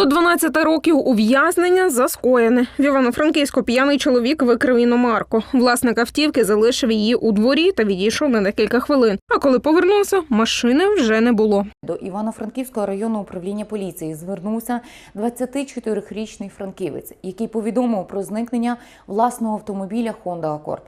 До 12 років ув'язнення за скоєне. В Івано-Франківську п'яний чоловік викрив іномарку. Власник автівки залишив її у дворі та відійшов на декілька хвилин. А коли повернувся, машини вже не було. До Івано-Франківського районного управління поліції звернувся 24-річний франківець, який повідомив про зникнення власного автомобіля Honda Accord.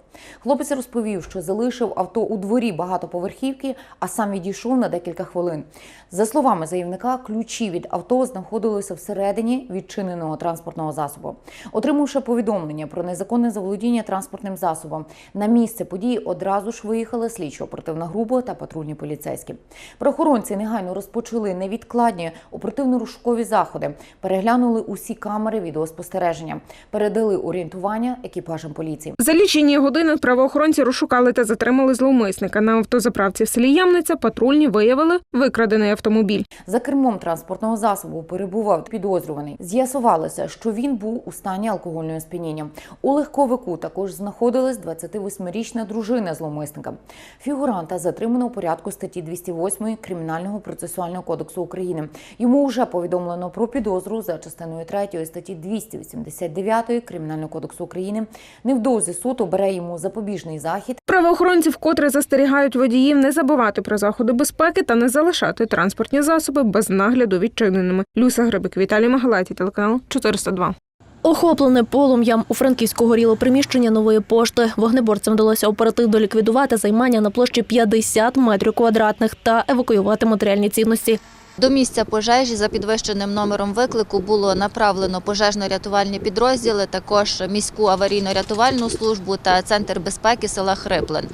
Хлопець розповів, що залишив авто у дворі багатоповерхівки, а сам відійшов на декілька хвилин. За словами заявника, ключі від авто знаходилися всередині відчиненого транспортного засобу. Отримавши повідомлення про незаконне заволодіння транспортним засобом, на місце події одразу ж виїхали слідчо-оперативна група та патрульні поліцейські. Правоохоронці негайно розпочали невідкладні оперативно-розшукові заходи, переглянули усі камери відеоспостереження, передали орієнтування екіпажам поліції. За лічені години правоохоронці розшукали та затримали зловмисника. На автозаправці в селі Ямниця патрульні виявили викрадений автомобіль. За кермом транспортного засобу перебував підозрюваний. З'ясувалося, що він був у стані алкогольного сп'яніння. У легковику також знаходилась 28-річна дружина зловмисника. Фігуранта затримано у порядку статті 208 Кримінального процесуального кодексу України. Йому вже повідомлено про підозру за частиною 3 статті 289 Кримінального кодексу України. Невдовзі суд обере йому запобіжний захід Правоохоронці вкотре застерігають водіїв не забувати про заходи безпеки та не залишати транспортні засоби без нагляду відчиненими. Люся Грибик, Віталій Магалаті, телеканал 402. Охоплене полум'ям у Франківську горіло приміщення нової пошти. Вогнеборцям вдалося оперативно ліквідувати займання на площі 50 метрів квадратних та евакуювати матеріальні цінності. До місця пожежі за підвищеним номером виклику було направлено пожежно-рятувальні підрозділи, також міську аварійно-рятувальну службу та центр безпеки села Хриплин.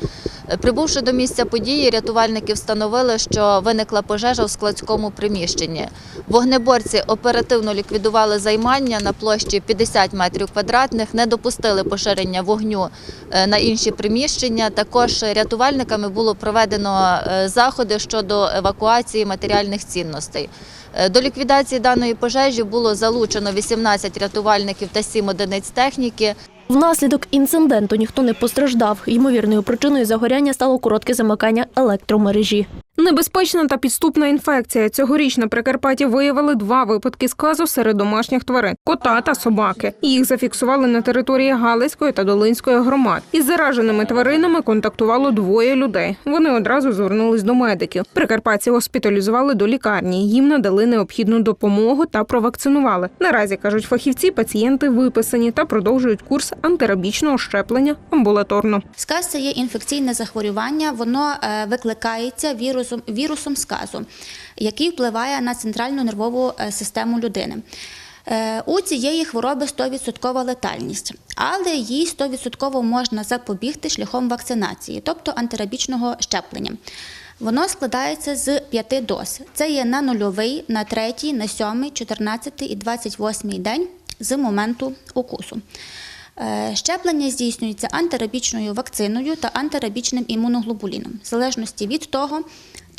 Прибувши до місця події, рятувальники встановили, що виникла пожежа у складському приміщенні. Вогнеборці оперативно ліквідували займання на площі 50 метрів квадратних, не допустили поширення вогню е, на інші приміщення. Також рятувальниками було проведено е, заходи щодо евакуації матеріальних цінностей. Е, До ліквідації даної пожежі було залучено 18 рятувальників та 7 одиниць техніки. Внаслідок інциденту ніхто не постраждав. Ймовірною причиною загоряння стало коротке замикання електромережі. Небезпечна та підступна інфекція. Цьогоріч на Прикарпатті виявили два випадки сказу серед домашніх тварин кота та собаки. Їх зафіксували на території Галицької та Долинської громад. Із зараженими тваринами контактувало двоє людей. Вони одразу звернулись до медиків. Прикарпатці госпіталізували до лікарні. Їм надали необхідну допомогу та провакцинували. Наразі кажуть фахівці, пацієнти виписані та продовжують курс антирабічного щеплення амбулаторно. Сказ це є інфекційне захворювання, воно е, викликається вірусом, вірусом сказу, який впливає на центральну нервову е, систему людини. Е, У цієї хвороби 100% летальність, але їй 100% можна запобігти шляхом вакцинації, тобто антирабічного щеплення. Воно складається з п'яти доз. Це є на нульовий, на третій, на сьомий, 14 і 28 день з моменту укусу. Е, Щеплення здійснюється антирабічною вакциною та антирабічним імуноглобуліном, в залежності від того,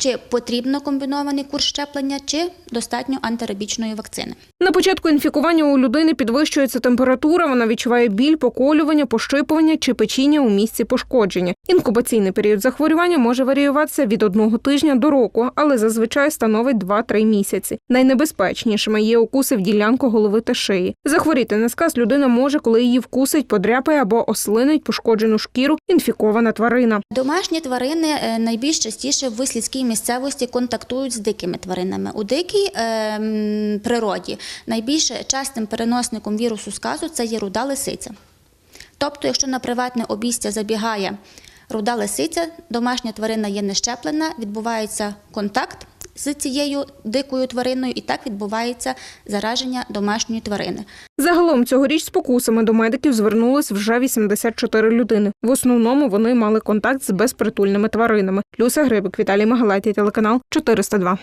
чи потрібно комбінований курс щеплення, чи достатньо антирабічної вакцини. На початку інфікування у людини підвищується температура, вона відчуває біль, поколювання, пощипування чи печіння у місці пошкодження. Інкубаційний період захворювання може варіюватися від одного тижня до року, але зазвичай становить 2-3 місяці. Найнебезпечнішими є укуси в ділянку голови та шиї. Захворіти на сказ людина може, коли її вкусить, подряпає або ослинить пошкоджену шкіру інфікована тварина. Домашні тварини е, найбільш частіше в сільській місцевості контактують з дикими тваринами. У дикій е, природі найбільш частим переносником вірусу сказу це є руда лисиця. Тобто, якщо на приватне обійстя забігає руда лисиця, домашня тварина є нещеплена, відбувається контакт з цією дикою твариною, і так відбувається зараження домашньої тварини. Загалом цьогоріч з покусами до медиків звернулись вже 84 людини. В основному вони мали контакт з безпритульними тваринами. Люся Грибик, Віталій Магалаті, телеканал 402.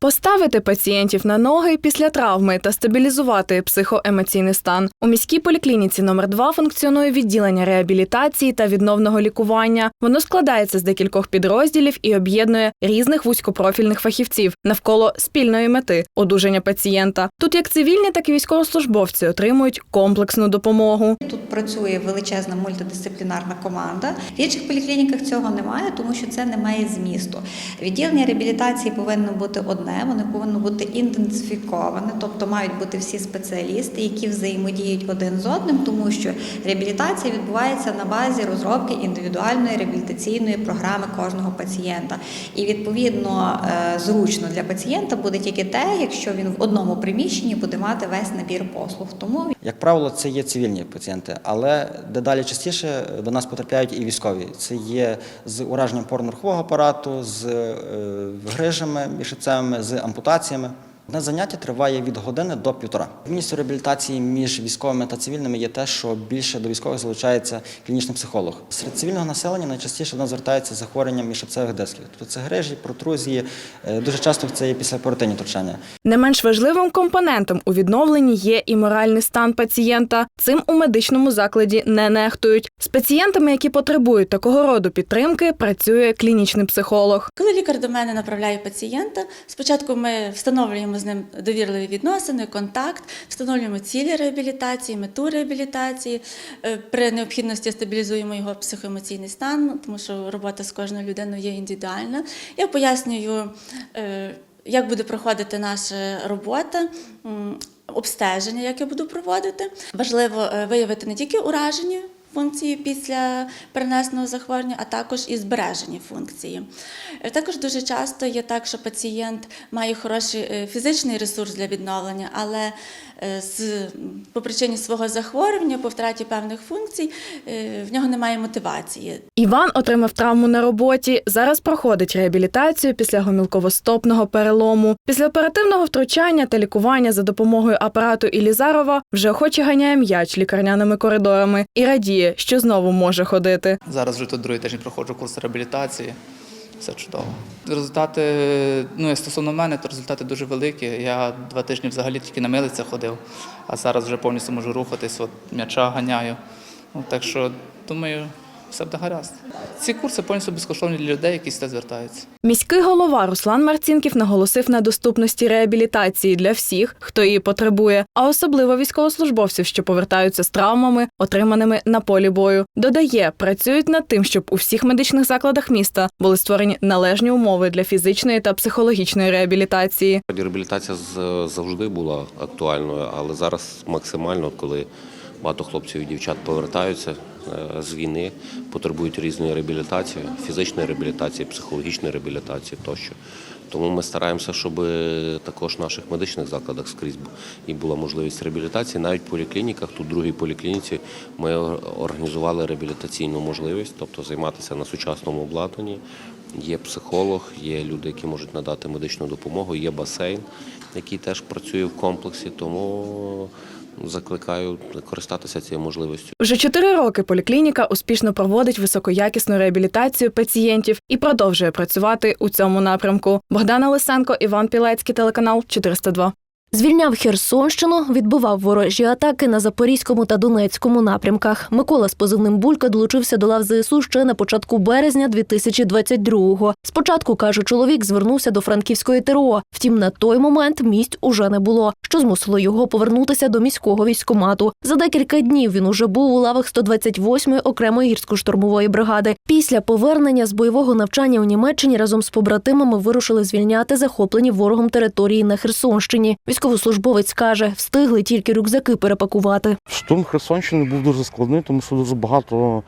Поставити пацієнтів на ноги після травми та стабілізувати психоемоційний стан. У міській поліклініці номер 2 функціонує відділення реабілітації та відновного лікування. Воно складається з декількох підрозділів і об'єднує різних вузькопрофільних фахівців навколо спільної мети одужання пацієнта. Тут як цивільні, так і військовослужбовці отримують комплексну допомогу. Тут працює величезна мультидисциплінарна команда. В інших поліклініках цього немає, тому що це не має змісту. Відділення реабілітації повинно бути одне. Головне, вони повинні бути ідентифіковані, тобто мають бути всі спеціалісти, які взаємодіють один з одним, тому що реабілітація відбувається на базі розробки індивідуальної реабілітаційної програми кожного пацієнта. І відповідно е, зручно для пацієнта буде тільки те, якщо він в одному приміщенні буде мати весь набір послуг. Тому Як правило, це є цивільні пацієнти, але дедалі частіше до нас потрапляють і військові. Це є з ураженням опорно-рухового апарату, з е, грижами міжшипцевими, з ампутаціями. Одне заняття триває від години до півтора. Відмінністю реабілітації між військовими та цивільними є те, що більше до військових залучається клінічний психолог. Серед цивільного населення найчастіше до нас звертаються з захворюванням міжшипцевих дисків. Тобто це грижі, протрузії. Е, Дуже часто це є післяоперативні втручання. Не менш важливим компонентом у відновленні є і моральний стан пацієнта. Цим у медичному закладі не нехтують. З пацієнтами, які потребують такого роду підтримки, працює клінічний психолог. Коли лікар до мене направляє пацієнта, спочатку ми встановлюємо з ним довірливі відносини, контакт, встановлюємо цілі реабілітації, мету реабілітації. Е, При необхідності стабілізуємо його психоемоційний стан, тому що робота з кожною людиною є індивідуальна. Я пояснюю, е, як буде проходити наша робота. Обстеження, яке буду проводити, важливо е, виявити не тільки уражені функції після перенесеного захворювання, а також і збережені функції. Е, Також дуже часто є так, що пацієнт має хороший е, фізичний ресурс для відновлення, але е, з, по причині свого захворювання, по втраті певних функцій, в нього немає мотивації. Іван отримав травму на роботі. Зараз проходить реабілітацію після гомілковостопного перелому. Після оперативного втручання та лікування за допомогою апарату Ілізарова вже охоче ганяє м'яч лікарняними коридорами і радіє, що знову може ходити. Зараз вже тут другий тиждень проходжу курс реабілітації. Все чудово. Результати, ну стосовно мене, то результати дуже великі. Я два тижні взагалі тільки на милицях ходив, а зараз вже повністю можу рухатись, от м'яча ганяю. Ну, так що думаю, все буде гаразд. Ці курси повністю безкоштовні для людей, які сюди звертаються. Міський голова Руслан Марцінків наголосив на доступності реабілітації для всіх, хто її потребує, а особливо військовослужбовців, що повертаються з травмами, отриманими на полі бою. Додає, працюють над тим, щоб у всіх медичних закладах міста були створені належні умови для фізичної та психологічної реабілітації. Реабілітація завжди була актуальною, але зараз максимально, коли багато хлопців і дівчат повертаються з війни, потребують різної реабілітації, фізичної реабілітації, психологічної реабілітації тощо. Тому ми стараємося, щоб також в наших медичних закладах скрізь і була можливість реабілітації. Навіть в поліклініках, тут в другій поліклініці, ми організували реабілітаційну можливість, тобто займатися на сучасному обладнанні. Є психолог, є люди, які можуть надати медичну допомогу, є басейн, який теж працює в комплексі, тому закликаю користатися цією можливістю. Вже чотири роки поліклініка успішно проводить високоякісну реабілітацію пацієнтів і продовжує працювати у цьому напрямку. Богдана Лисенко, Іван Пілецький, телеканал 402. Звільняв Херсонщину, відбував ворожі атаки на Запорізькому та Донецькому напрямках. Микола з позивним Булька долучився до лав ЗСУ ще на початку березня 2022-го. Спочатку, каже чоловік, звернувся до франківської ТРО. Втім, на той момент місць уже не було, що змусило його повернутися до міського військкомату. За декілька днів він уже був у лавах 128-ї окремої гірсько-штурмової бригади. Після повернення з бойового навчання у Німеччині разом з побратимами вирушили звільняти захоплені ворогом території на Херсонщині. Військовослужбовець каже, встигли тільки рюкзаки перепакувати. Штурм Херсонщини був дуже складний, тому що дуже багато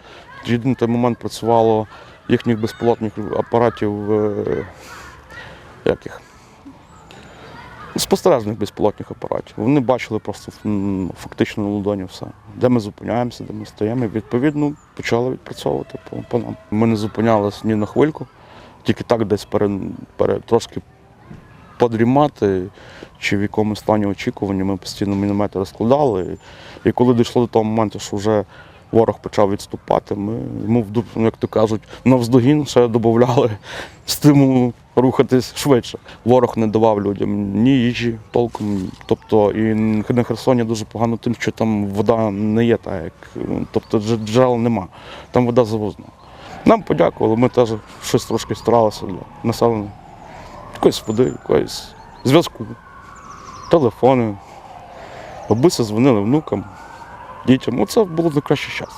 на той момент працювало їхніх безпілотних апаратів, е, як їх? Спостережних безпілотних апаратів. Вони бачили просто фактично на ладоні все. Де ми зупиняємося, де ми стоїмо. Відповідно почали відпрацьовувати по, по нам. Ми не зупинялися ні на хвильку, тільки так десь пере, пере, трошки подрімати чи в якомусь стані очікування. Ми постійно міномети розкладали. І коли дійшло до того моменту, що вже ворог почав відступати, ми йому, ну, як то кажуть, навздогін ще додавали стимулу рухатись швидше. Ворог не давав людям ні їжі толком. Тобто і на Херсоні дуже погано тим, що там вода не є так, як тобто джерел нема. Там вода завозна. Нам подякували, ми теж щось трошки старалися для населення. Якоїсь води, якоїсь зв'язку, телефони. Бабуся дзвонили внукам, дітям. Оце було найкращий час.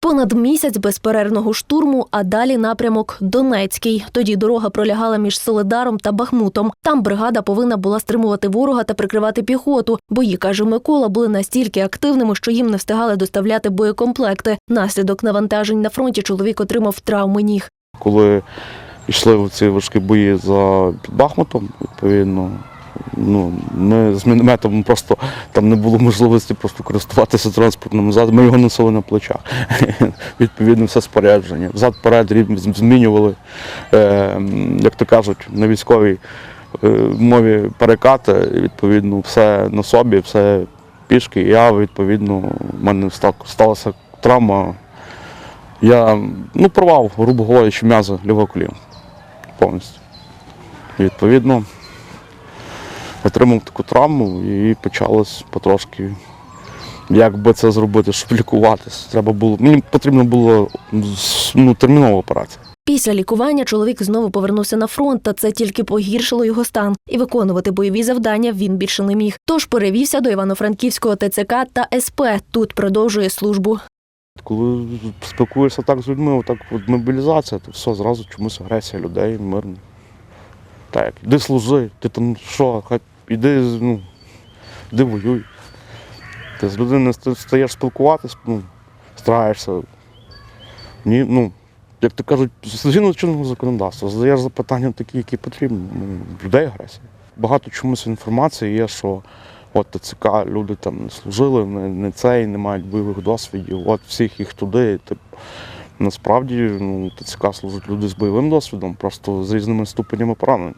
Понад місяць безперервного штурму, а далі напрямок Донецький. Тоді дорога пролягала між Соледаром та Бахмутом. Там бригада повинна була стримувати ворога та прикривати піхоту. Бої, каже Микола, були настільки активними, що їм не встигали доставляти боєкомплекти. Наслідок навантажень на фронті чоловік отримав травми ніг. Коли йшли в ці важкі бої за Бахмутом, відповідно, ну, ми з мінометом просто там не було можливості просто користуватися транспортним засобом. Ми його носили на плечах. Відповідно, все спорядження. Взад перед змінювали, е, як то кажуть, на військовій е, мові перекати, відповідно, все на собі, все пішки. Я, відповідно, в мене сталася травма. Я ну, порвав, грубо говорячи, м'язи лівого коліна повністю. І, відповідно, отримав таку травму і почалось потрошки, як би це зробити, щоб лікуватися. Треба було, мені потрібно було ну, термінова операція. Після лікування чоловік знову повернувся на фронт, та це тільки погіршило його стан. І виконувати бойові завдання він більше не міг. Тож перевівся до Івано-Франківського ТЦК та СП. Тут продовжує службу. Коли спілкуєшся так з людьми, отак от мобілізація, то все, зразу чомусь агресія людей, мирно. Так, іди служи, ти там що, хай іди, ну, іди воюй. Ти з людиною стаєш спілкуватись, ну, стараєшся. Ні, ну, як то кажуть, згідно чинного законодавства, задаєш запитання такі, які потрібні. Ну, людей агресія. Багато чомусь інформації є, що от ТЦК люди там не служили, не, не цей, не мають бойових досвідів, от всіх їх туди. Тип. Насправді ну, ТЦК служать люди з бойовим досвідом, просто з різними ступенями поранення.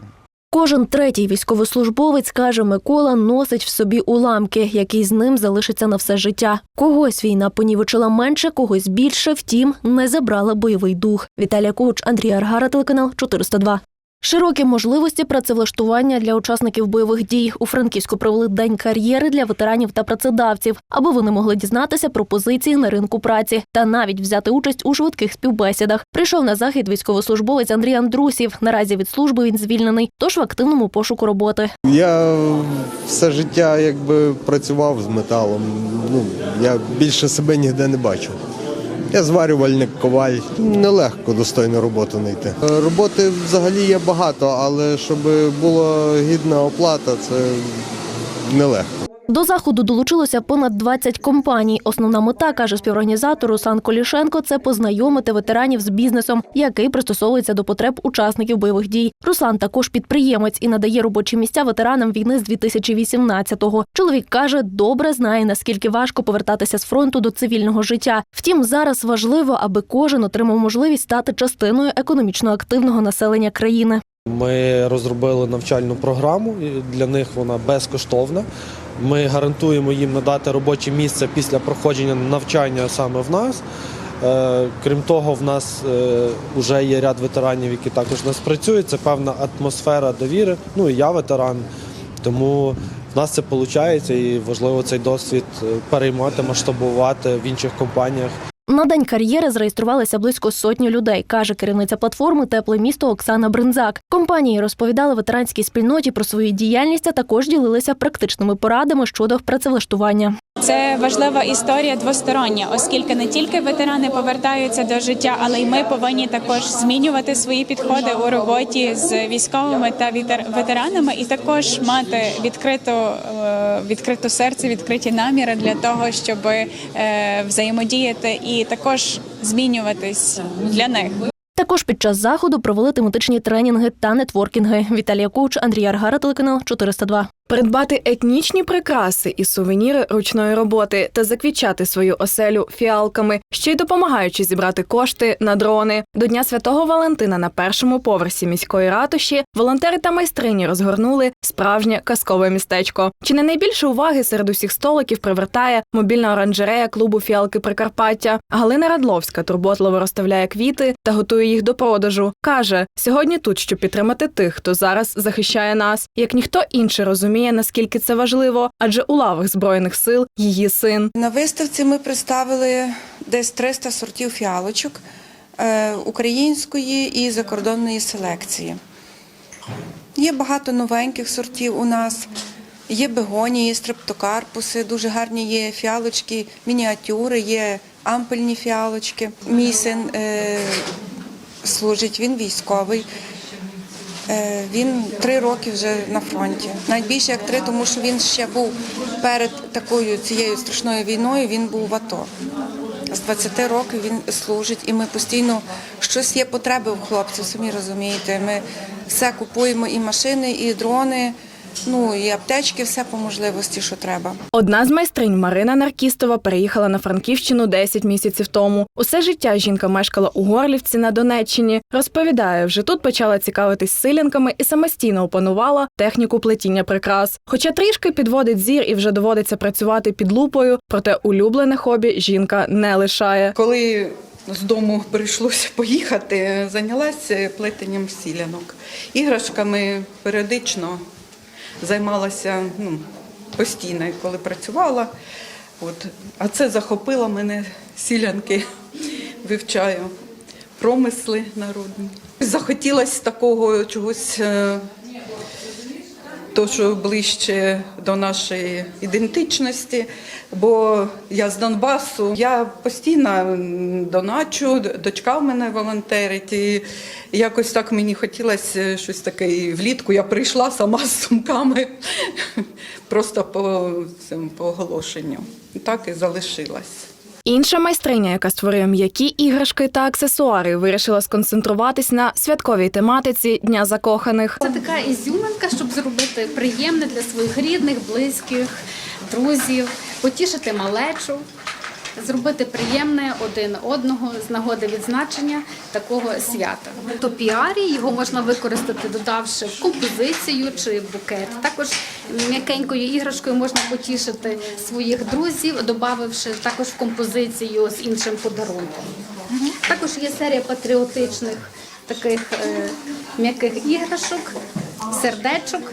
Кожен третій військовослужбовець, каже Микола, носить в собі уламки, які з ним залишаться на все життя. Когось війна понівечила менше, когось більше, втім, не забрала бойовий дух. Віталія Коуч, Андрій Аргара, телеканал 402. Широкі можливості працевлаштування для учасників бойових дій у Франківську провели день кар'єри для ветеранів та працедавців, аби вони могли дізнатися про позиції на ринку праці та навіть взяти участь у швидких співбесідах. Прийшов на захід військовослужбовець Андрій Андрусів. Наразі від служби він звільнений, тож в активному пошуку роботи. Я все життя якби працював з металом. Ну, я більше себе ніде не бачу. Я зварювальник, коваль. Нелегко достойну роботу знайти. Е, Роботи взагалі є багато, але щоб була гідна оплата, це нелегко. До заходу долучилося понад 20 компаній. Основна мета, каже співорганізатор Руслан Колішенко, це познайомити ветеранів з бізнесом, який пристосовується до потреб учасників бойових дій. Руслан також підприємець і надає робочі місця ветеранам війни з 2018-го. Чоловік каже, добре знає наскільки важко повертатися з фронту до цивільного життя. Втім, зараз важливо, аби кожен отримав можливість стати частиною економічно активного населення країни. Ми розробили навчальну програму, для них вона безкоштовна. Ми гарантуємо їм надати робоче місце після проходження навчання саме в нас. Е, Крім того, в нас вже є ряд ветеранів, які також в нас працюють. Це певна атмосфера довіри. Ну і я ветеран. Тому в нас це виходить і важливо цей досвід е, переймати, масштабувати в інших компаніях. На день кар'єри зареєструвалися близько сотні людей, каже керівниця платформи Тепле місто Оксана Бринзак. Компанії розповідали ветеранській спільноті про свою діяльність, а також ділилися практичними порадами щодо працевлаштування. Це важлива історія двостороння, оскільки не тільки ветерани повертаються до життя, але й ми повинні також змінювати свої підходи у роботі з військовими та ветеранами, і також мати відкриту, е, відкриту серце, відкриті наміри для того, щоб е, взаємодіяти і також змінюватись для них. Також під час заходу провели тематичні тренінги та нетворкінги. Віталія Коуч, Андрій Аргара, телеканал 402. Придбати етнічні прикраси і сувеніри ручної роботи та заквічати свою оселю фіалками, ще й допомагаючи зібрати кошти на дрони. До Дня Святого Валентина на першому поверсі міської ратуші волонтери та майстрині розгорнули справжнє казкове містечко. Чи не найбільше уваги серед усіх столиків привертає мобільна оранжерея клубу Фіалки Прикарпаття. Галина Радловська турботливо розставляє квіти та готує їх до продажу. каже: сьогодні тут, щоб підтримати тих, хто зараз захищає нас, як ніхто інший розуміє, наскільки це важливо, адже у лавах збройних сил її син. На виставці ми представили десь 300 сортів фіалочок е, української і закордонної селекції. Є багато новеньких сортів у нас. Є бегонії, стрептокарпуси, дуже гарні є фіалочки, мініатюри, є ампельні фіалочки. Мій син е, служить, він військовий. Е, Він три роки вже на фронті. Навіть більше як три, тому що він ще був перед такою цією страшною війною. Він був в АТО. З 20 років він служить, і ми постійно щось є потреби у хлопців, самі розумієте. Ми все купуємо і машини, і дрони, ну і аптечки, все по можливості, що треба. Одна з майстринь Марина Наркістова переїхала на Франківщину 10 місяців тому. Усе життя жінка мешкала у Горлівці на Донеччині. Розповідає, вже тут почала цікавитись силянками і самостійно опанувала техніку плетіння прикрас. Хоча трішки підводить зір і вже доводиться працювати під лупою, проте улюблене хобі жінка не лишає. Коли з дому прийшлося поїхати, зайнялася плетенням сілянок. Іграшками періодично займалася ну, постійно, коли працювала. От. А це захопило мене сілянки, вивчаю промисли народні. Захотілося такого чогось. Е, то, що ближче до нашої ідентичності, бо я з Донбасу, я постійно доначу, дочка в мене волонтерить, і якось так мені хотілося щось таке. І влітку я прийшла сама з сумками просто по, цьому, по оголошенню. Так і залишилась. Інша майстриня, яка створює м'які іграшки та аксесуари, вирішила сконцентруватись на святковій тематиці Дня закоханих. Це така ізюминка, щоб зробити приємне для своїх рідних, близьких, друзів, потішити малечу, зробити приємне один одного з нагоди відзначення такого свята. То піарі його можна використати, додавши композицію чи букет. Також м'якенькою іграшкою можна потішити своїх друзів, додавши також композицію з іншим подарунком. Також є серія патріотичних таких е, м'яких іграшок, сердечок.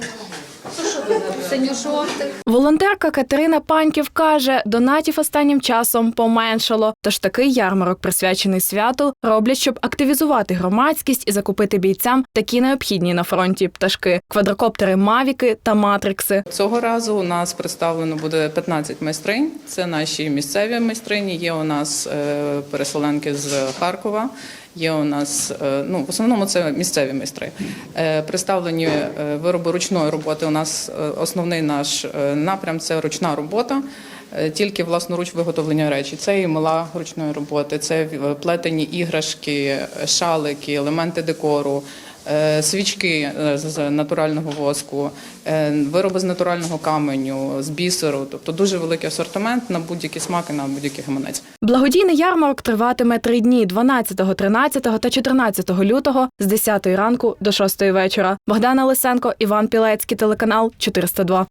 Волонтерка Катерина Паньків каже, донатів останнім часом поменшало. Тож такий ярмарок, присвячений святу, роблять, щоб активізувати громадськість і закупити бійцям такі необхідні на фронті пташки: квадрокоптери, мавіки та матрикси. Цього разу у нас представлено буде 15 майстринь. Це наші місцеві майстрині. Є у нас е, переселенки з Харкова. Є у нас е, ну в основному це місцеві майстри. Е, Представлені е, вироби ручної роботи. У нас основний наш напрям це ручна робота. Тільки власноруч виготовлення речі. Це і мила ручної роботи, це плетені іграшки, шалики, елементи декору, свічки е, з натурального воску, е, вироби з натурального каменю, з бісеру. Тобто дуже великий асортимент на будь-які смаки, на будь-який гаманець. Благодійний ярмарок триватиме три дні: 12, 13 та 14 лютого з 10 ранку до 6 вечора. Богдана Лисенко, Іван Пілецький, телеканал 402.